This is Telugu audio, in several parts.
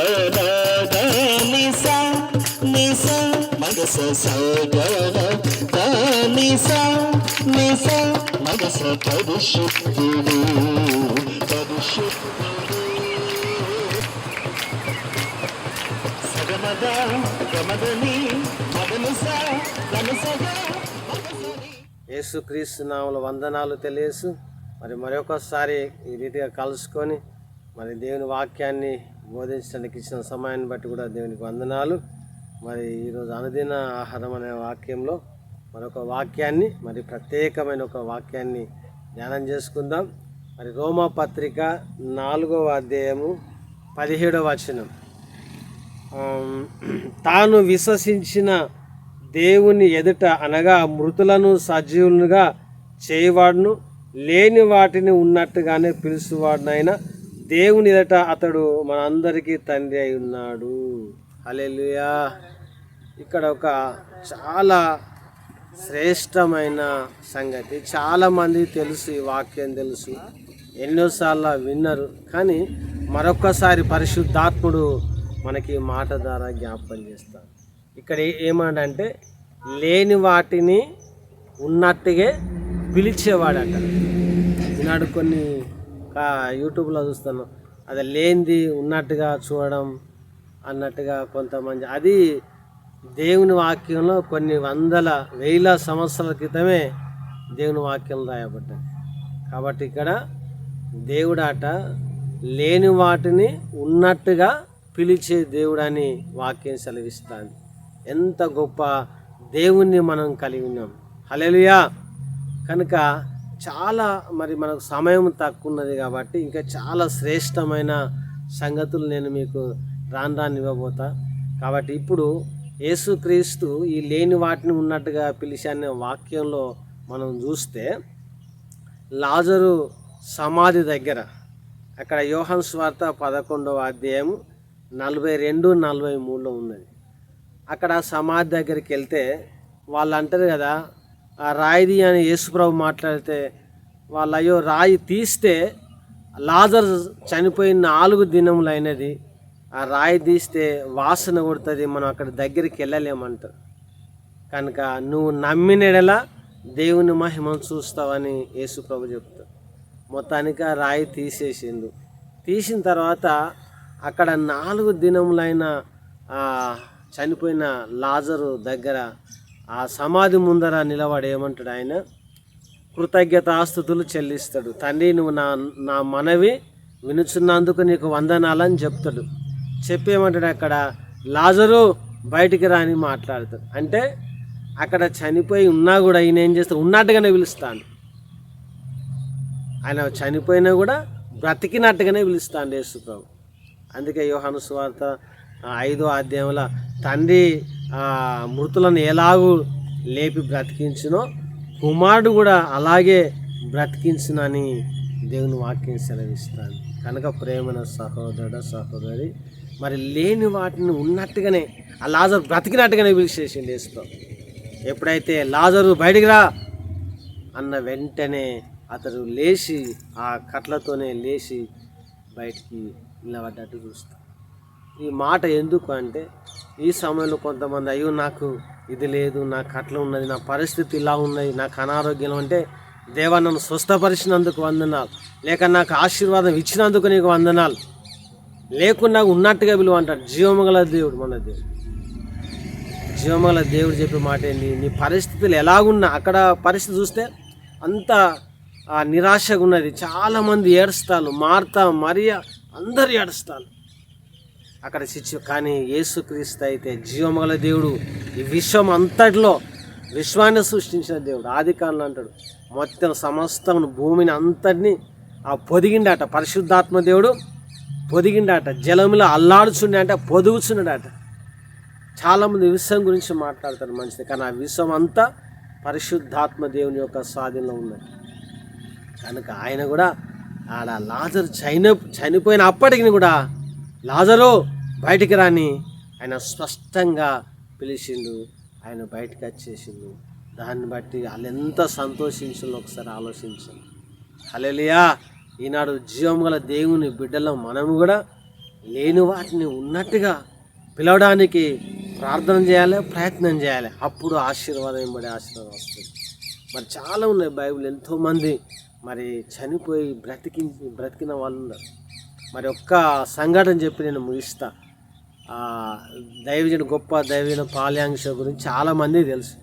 ఏసుక్రీస్తు నాముల మగస మగస సగమద గమదని యేసుక్రీస్తు వందనాలు తెలియసు మరి మరొకసారి ఈ రీతిగా కలుసుకొని మరి దేవుని వాక్యాన్ని బోధించడానికి ఇచ్చిన సమయాన్ని బట్టి కూడా దేవునికి వందనాలు. మరి ఈరోజు అనుదిన ఆహారం అనే వాక్యంలో మరొక వాక్యాన్ని మరి ప్రత్యేకమైన ఒక వాక్యాన్ని ధ్యానం చేసుకుందాం. మరి రోమా పత్రిక నాలుగవ అధ్యాయము పదిహేడవ వచనం. తాను విశ్వసించిన దేవుని ఎదుట అనగా మృతులను సజీవులుగా చేయవాడును లేని వాటిని ఉన్నట్టుగానే పిలుచువాడునైనా దేవుని ఎదట అతడు మనందరికీ తండ్రి అయి ఉన్నాడు. అలెలుయా ఇక్కడ ఒక చాలా శ్రేష్టమైన సంగతి. చాలామంది తెలుసు ఈ వాక్యం తెలుసు. ఎన్నోసార్లు విన్నారు. కానీ మరొకసారి పరిశుద్ధాత్ముడు మనకి మాట ద్వారా జ్ఞాపకం చేస్తాడు. ఇక్కడ ఏమంటే లేని వాటిని ఉన్నట్టుగా పిలిచేవాడట. ఈనాడు కొన్ని యూట్యూబ్లో చూస్తాను అది లేనిది ఉన్నట్టుగా చూడడం అన్నట్టుగా కొంతమంది అది దేవుని వాక్యంలో కొన్ని వందల వేల సంవత్సరాల క్రితమే దేవుని వాక్యం రాయబడ్డాయి. కాబట్టి ఇక్కడ దేవుడాట లేని వాటిని ఉన్నట్టుగా పిలిచే దేవుడని వాక్యం సెలవిస్తాను ఎంత గొప్ప దేవుణ్ణి మనం కలిగి ఉన్నాం. హలెలుయా కనుక చాలా మరి మనకు సమయం తక్కువన్నది కాబట్టి ఇంకా చాలా శ్రేష్టమైన సంగతులు నేను మీకు రాను రాను ఇవ్వబోతా. కాబట్టి ఇప్పుడు యేసుక్రీస్తు ఈ లేని వాటిని ఉన్నట్టుగా పిలిచానే వాక్యంలో మనం చూస్తే లాజరు సమాధి దగ్గర అక్కడ యోహన్ స్వార్త పదకొండవ అధ్యాయం నలభై రెండు నలభై మూడులో ఉన్నది. అక్కడ సమాధి దగ్గరికి వెళ్తే వాళ్ళు అంటారు కదా ఆ రాయిది అని యేసుప్రభు మాట్లాడితే వాళ్ళు అయ్యో రాయి తీస్తే లాజర్ చనిపోయిన నాలుగు దినములు అయినది ఆ రాయి తీస్తే వాసన కొడుతుంది మనం అక్కడ దగ్గరికి వెళ్ళలేమంటారు కనుక నువ్వు నమ్మినడలా దేవుని మహిమను చూస్తావని యేసుప్రభు చెప్తాడు. మొత్తానికి ఆ రాయి తీసేసిండు. తీసిన తర్వాత అక్కడ నాలుగు దినములైన చనిపోయిన లాజరు దగ్గర ఆ సమాధి ముందర నిలబడి ఏమంటాడు ఆయన? కృతజ్ఞతాస్థుతులు చెల్లిస్తాడు. తండ్రి నువ్వు నా నా మనవి వినుచున్నందుకు నీకు వందనాలని చెప్తాడు. చెప్పేమంటాడు అక్కడ? లాజరు బయటికి రాని మాట్లాడతాడు. అంటే అక్కడ చనిపోయి ఉన్నా కూడా ఈయన ఏం చేస్తాడు? ఉన్నట్టుగానే పిలుస్తాడు. ఆయన చనిపోయినా కూడా బ్రతికినట్టుగానే పిలుస్తాడు యేసుప్రభు. అందుకే యోహాను స్వార్త ఆ, ఐదో అధ్యాయంలో తండ్రి మృతులను ఎలాగూ లేపి బ్రతికించినో కుమారుడు కూడా అలాగే బ్రతికించునని దేవుని వాక్యం సెలవిస్తాను కనుక ప్రేమన సహోదరుడ సహోదరి మరి లేని వాటిని ఉన్నట్టుగానే ఆ లాజరు బ్రతికినట్టుగానే పిలిచేసిండు యేసుప్రభు ఎప్పుడైతే లాజరు బయటికి రా అన్న వెంటనే అతడు లేచి ఆ కట్లతోనే లేచి బయటికి నిలబడ్డట్టు చూస్తాం. ఈ మాట ఎందుకు అంటే ఈ సమయంలో కొంతమంది అయ్యో నాకు ఇది లేదు నాకు అట్లా ఉన్నది నా పరిస్థితి ఇలా ఉన్నది నాకు అనారోగ్యం అంటే దేవా నన్ను స్వస్థపరిచినందుకు వందనాలు. లేక నాకు ఆశీర్వాదం ఇచ్చినందుకు నీకు వందనాలు. లేకుండా ఉన్నట్టుగా విలువ అంటాడు. జీవమగల దేవుడు మన దేవుడు. జీవమగల దేవుడు చెప్పే మాట ఏంటి నీ పరిస్థితులు ఎలాగున్నా అక్కడ పరిస్థితి చూస్తే అంత నిరాశగా ఉన్నది. చాలామంది ఏడుస్తారు మార్తా మరియా అందరు ఏడుస్తారు. అక్కడ శిక్ష కానీ యేసుక్రీస్తు అయితే జీవమగల దేవుడు. ఈ విశ్వం అంతటిలో విశ్వాన్ని సృష్టించిన దేవుడు. ఆది అంటాడు మొత్తం సమస్తము భూమిని అంతటిని ఆ పొదిగిండాట. పరిశుద్ధాత్మ దేవుడు పొదిగిండాట. జలములో అల్లాడుచుండే అంటే పొదుగుచున్నాడట చాలామంది విశ్వం గురించి మాట్లాడతారు మంచిది కానీ ఆ విశ్వం అంతా పరిశుద్ధాత్మ దేవుని యొక్క స్వాధీనంలో ఉన్నది. కనుక ఆయన కూడా ఆడ లాజర్ చైన చనిపోయిన అప్పటికి కూడా లాజరు బయటికి రాని ఆయన స్పష్టంగా పిలిచిండు. ఆయన బయటకు వచ్చేసిండు. దాన్ని బట్టి వాళ్ళు ఎంత సంతోషించిందో ఒకసారి ఆలోచించండి. హలేలియా ఈనాడు జీవం గల దేవుని బిడ్డలో మనము కూడా లేని వాటిని ఉన్నట్టుగా పిలవడానికి ప్రార్థన చేయాలి ప్రయత్నం చేయాలి. అప్పుడు ఆశీర్వాదం వెంబడి ఆశీర్వాదం వస్తుంది. మరి చాలా ఉన్నాయి బైబిల్. ఎంతోమంది మరి చనిపోయి బ్రతికి బ్రతికిన వాళ్ళు ఉన్నారు. మరి ఒక్క సంఘటన చెప్పి నేను ముగిస్తా. దైవజన గొప్ప దైవజన పాల్యాంక్ష గురించి చాలామంది తెలుసు.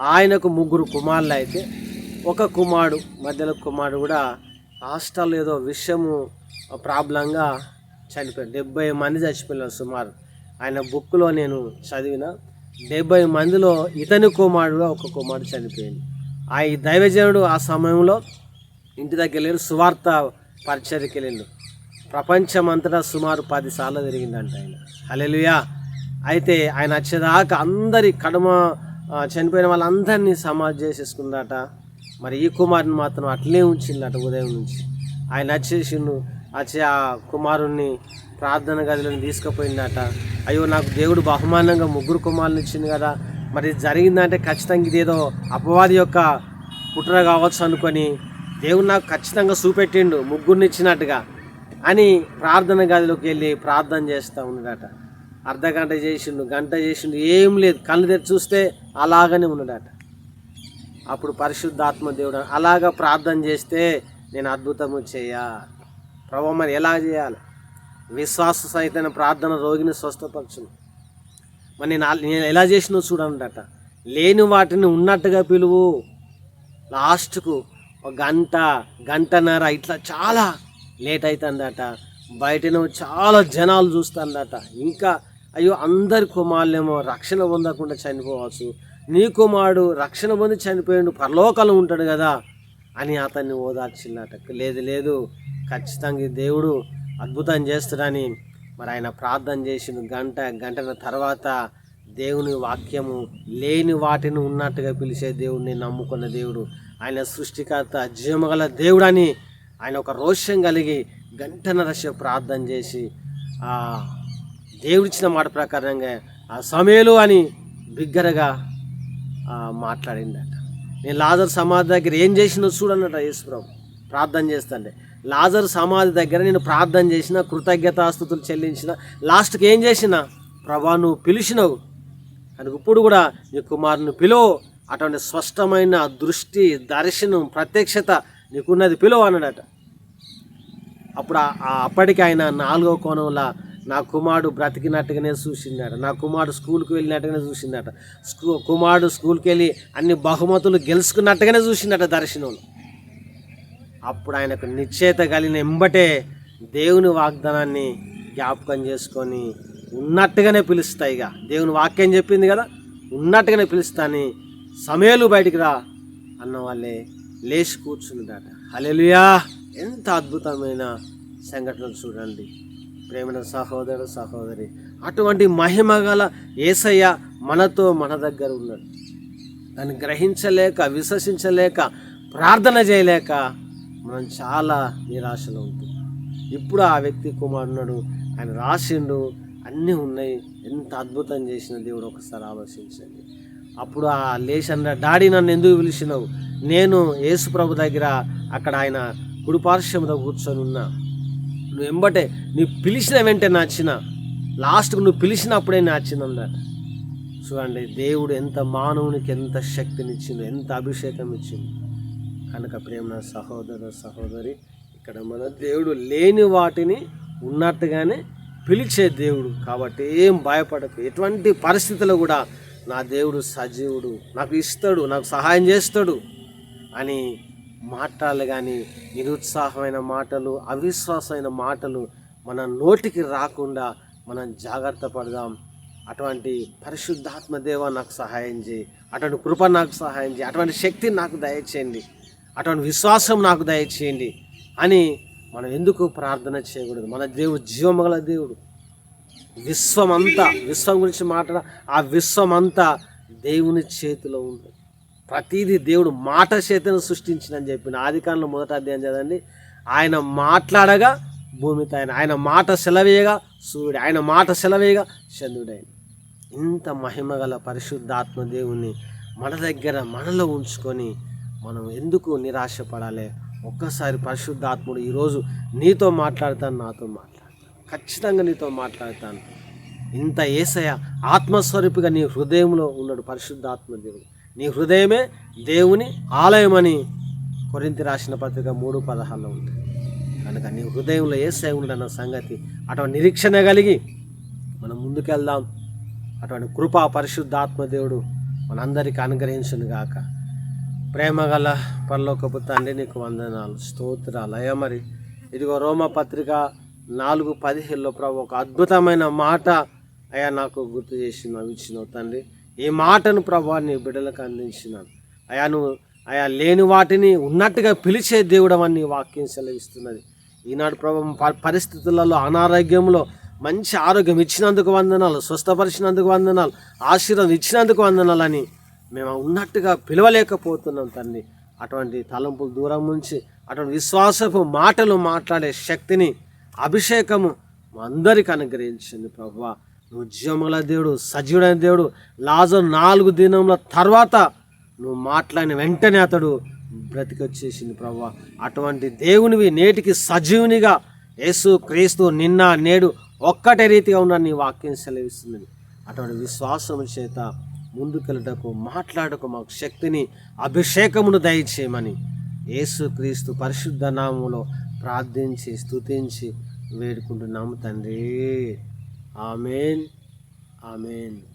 ఆయనకు ముగ్గురు కుమారులు అయితే ఒక కుమారుడు మధ్యలో కుమారుడు కూడా హాస్టల్ ఏదో విషయము ప్రాబ్లంగా చనిపోయాడు. డెబ్బై మంది చచ్చిపోయారు సుమారు. ఆయన బుక్లో నేను చదివిన డెబ్బై మందిలో ఇతని కుమారుడుగా ఒక కుమారుడు చనిపోయింది ఆ ఈ దైవజనుడు ఆ సమయంలో ఇంటి దగ్గర వెళ్ళి సువార్త పరిచర్కి వెళ్ళిండు. ప్రపంచమంతటా సుమారు పది సార్లు తిరిగిందంట ఆయన. హల్లెలూయా. అయితే ఆయన వచ్చేదాకా అందరి కడమ చనిపోయిన వాళ్ళందరినీ సమాధి చేసేసుకుందట మరి ఈ కుమారుని మాత్రం అట్లే ఉంచిందట ఉదయం నుంచి. ఆయన వచ్చేసిండు వచ్చి ఆ కుమారుణ్ణి ప్రార్థన గదిలోని తీసుకుపోయిందట. అయ్యో నాకు దేవుడు బహుమానంగా ముగ్గురు కుమారులు ఇచ్చింది కదా. మరి జరిగిందంటే ఖచ్చితంగా ఇదేదో అపవాది యొక్క కుట్ర కావచ్చు అనుకొని దేవుడు నాకు ఖచ్చితంగా చూపెట్టిండు ముగ్గురిని ఇచ్చినట్టుగా. అని ప్రార్థన గదిలోకి వెళ్ళి ప్రార్థన చేస్తూ ఉన్నాడట. అర్ధ గంట చేసిండు గంట చేసిండు ఏం లేదు. కళ్ళు తెరిచి చూస్తే అలాగనే ఉన్నాడట. అప్పుడు పరిశుద్ధాత్మ దేవుడు అలాగా ప్రార్థన చేస్తే నేను అద్భుతము చేయ. ప్రభు మరి ఎలా చేయాలి? విశ్వాస సహితమైన ప్రార్థన రోగిని స్వస్థపరచును. మరి నేను నేను ఎలా చేసినో చూడండట. లేని వాటిని ఉన్నట్టుగా పిలువు. లాస్ట్కు ఒక గంట గంటన్నర ఇట్లా చాలా లేట్ అవుతుందట బయటను చాలా జనాలు చూస్తుందట. ఇంకా అయ్యో అందరి కుమారులేమో రక్షణ పొందకుండా చనిపోవచ్చు. నీ కుమారుడు రక్షణ పొంది చనిపోయాడు పరలోకాలు ఉంటాడు కదా అని అతన్ని ఓదార్చిందట లేదు లేదు ఖచ్చితంగా దేవుడు అద్భుతం చేస్తాడని మరి ఆయన ప్రార్థన చేసిన గంట గంటల తర్వాత దేవుని వాక్యము లేని వాటిని ఉన్నట్టుగా పిలిచే దేవుడిని నమ్ముకున్న దేవుడు. ఆయన సృష్టికర్త జీవమగల దేవుడని ఆయన ఒక రోషం కలిగి గంటన్నర సేపు ప్రార్థన చేసి దేవుడిచ్చిన మాట ప్రకారంగా ఆ సమయలు అని బిగ్గరగా మాట్లాడిందట. నేను లాజర్ సమాధి దగ్గర ఏం చేసినో చూడన్నట యేసుప్రభు. ప్రార్థన చేస్తాండే. లాజర్ సమాధి దగ్గర నేను ప్రార్థన చేసిన కృతజ్ఞతాస్థుతులు చెల్లించిన లాస్ట్కి ఏం చేసిన ప్రభా నువ్వు పిలిచినవు. కనుక ఇప్పుడు కూడా నీ కుమారుని పిలువు. అటువంటి స్పష్టమైన దృష్టి దర్శనం ప్రత్యక్షత నీకున్నది పిలువ అన్నాడట. అప్పుడు ఆ- అప్పటికి ఆయన నాలుగో కోణంలో నా కుమారుడు బ్రతికినట్టుగానే చూసిందట నా కుమారుడు స్కూల్కి వెళ్ళినట్టుగానే చూసిందట స్కూ కుమారుడు స్కూల్కి వెళ్ళి అన్ని బహుమతులు గెలుచుకున్నట్టుగానే చూసిందట దర్శనంలో అప్పుడు ఆయనకు నిశ్చేత కలిగిన ఎంబటే దేవుని వాగ్దానాన్ని జ్ఞాపకం చేసుకొని ఉన్నట్టుగానే పిలుస్తాయి ఇక దేవుని వాక్యం చెప్పింది కదా? ఉన్నట్టుగానే పిలుస్తాని సమయాలు బయటికి రా అన్న వాళ్ళే లేచి కూర్చున్నాడట హలెలుయా ఎంత అద్భుతమైన సంఘటనలు చూడండి. ప్రేమైన సహోదరు సహోదరి అటువంటి మహిమ గల ఏసయ్య మనతో మన దగ్గర ఉన్నాడు. దాన్ని గ్రహించలేక విశ్వసించలేక ప్రార్థన చేయలేక మనం చాలా నిరాశలో ఉంటుంది ఇప్పుడు ఆ వ్యక్తి కుమారుడు ఆయన రాసిండు. అన్నీ ఉన్నాయి. ఎంత అద్భుతం చేసిన దేవుడు ఒకసారి ఆలోచించండి. అప్పుడు ఆ లేచి డాడీ నన్ను ఎందుకు పిలిచినావు? నేను యేసు ప్రభు దగ్గర అక్కడ ఆయన కుడిపార్శ్వముతో కూర్చొని ఉన్నా. నువ్వు ఎంబటే నీవు పిలిచిన వెంటనే నచ్చిన లాస్ట్కు నువ్వు పిలిచినప్పుడే నచ్చిందన్నట చూడండి దేవుడు ఎంత మానవునికి ఎంత శక్తినిచ్చిండు ఎంత అభిషేకం ఇచ్చిండు కనుక ప్రేమ సహోదర సహోదరి ఇక్కడ మన దేవుడు లేని వాటిని ఉన్నట్టుగానే పిలిచే దేవుడు. కాబట్టి ఏం భయపడకు. ఎటువంటి పరిస్థితుల్లో కూడా నా దేవుడు సజీవుడు నాకు ఇస్తాడు నాకు సహాయం చేస్తాడు అని మాట్లాడాలి కానీ నిరుత్సాహమైన మాటలు అవిశ్వాసమైన మాటలు మన నోటికి రాకుండా మనం జాగ్రత్త పడదాం. అటువంటి పరిశుద్ధాత్మ దేవ నాకు సహాయం చేయి. అటువంటి కృప నాకు సహాయం చేయి. అటువంటి శక్తి నాకు దయచేయండి. అటువంటి విశ్వాసం నాకు దయచేయండి అని మనం ఎందుకు ప్రార్థన చేయకూడదు? మన దేవుడు జీవమగల దేవుడు. విశ్వమంతా విశ్వం గురించి మాట్లాడ ఆ విశ్వమంతా దేవుని చేతిలో ఉంది. ప్రతిదీ దేవుడు మాట చేతను సృష్టించిందని చెప్పిన ఆది కాలంలో మొదట అధ్యాయం చదండి ఆయన మాట్లాడగా భూమితో ఆయన ఆయన మాట సెలవేయగా సూర్యుడు ఆయన మాట సెలవేయగా చంద్రుడైన. ఇంత మహిమగల పరిశుద్ధాత్మ దేవుని మన దగ్గర మనలో ఉంచుకొని మనం ఎందుకు నిరాశపడాలి? ఒక్కసారి పరిశుద్ధాత్ముడు ఈరోజు నీతో మాట్లాడతాను నాతో మాట్లాడు. ఖచ్చితంగా నీతో మాట్లాడతాను. ఇంత ఏసయ ఆత్మస్వరూపిగా నీ హృదయంలో ఉన్నాడు పరిశుద్ధాత్మ దేవుడు. నీ హృదయమే దేవుని ఆలయమని కొరింతి రాసిన పత్రిక మూడు పదహారులో ఉంది. కనుక నీ హృదయంలో ఏసై ఉండన్న సంగతి అటువంటి నిరీక్షణ కలిగి మనం ముందుకెళ్దాం. అటువంటి కృపా పరిశుద్ధాత్మ దేవుడు మనందరికీ అనుగ్రహించును గాక. ప్రేమగల పరలోకపు తండ్రి నీకు వందనాలు స్తోత్రాలు. అయ్యా మరి ఇదిగో రోమ పత్రిక నాలుగు పదిహేనులో ప్రభు ఒక అద్భుతమైన మాట అయ్యా నాకు గుర్తు చేసిన ఇచ్చినావు తండ్రి. ఈ మాటను ప్రభా నీ బిడ్డలకు అందించినాను అయా నువ్వు అయా లేని వాటిని ఉన్నట్టుగా పిలిచే దేవుడు అని వాక్యం సెలవిస్తున్నది. ఈనాడు ప్రభు పరిస్థితులలో అనారోగ్యంలో మంచి ఆరోగ్యం ఇచ్చినందుకు వందనాలు స్వస్థపరిచినందుకు వందనాలు ఆశీర్వాదం ఇచ్చినందుకు వందనాలు అని మేము ఉన్నట్టుగా పిలవలేకపోతున్నాం తండ్రి. అటువంటి తలంపులు దూరం నుంచి అటువంటి విశ్వాసపు మాటలు మాట్లాడే శక్తిని అభిషేకము మా అందరికి అనుగ్రహించింది ప్రభు నువ్వు జీవముల దేవుడు సజీవుడైన దేవుడు. లాజో నాలుగు దినముల తర్వాత నువ్వు మాట్లాడిన వెంటనే అతడు బ్రతికొచ్చేసింది ప్రభు అటువంటి దేవునివి నేటికి సజీవునిగా యేసు క్రీస్తు నిన్న నేడు ఒక్కటే రీతిగా ఉన్న నీ వాక్యం సెలవిస్తుంది. అటువంటి విశ్వాసం చేత ముందుకెళ్ళటకు మాట్లాడకు మాకు శక్తిని అభిషేకమును దయచేయమని యేసు క్రీస్తు పరిశుద్ధ నామములో ప్రార్థించి స్తుతించి వేడుకుంటున్నాము తండ్రి. ఆమెన్. ఆమెన్.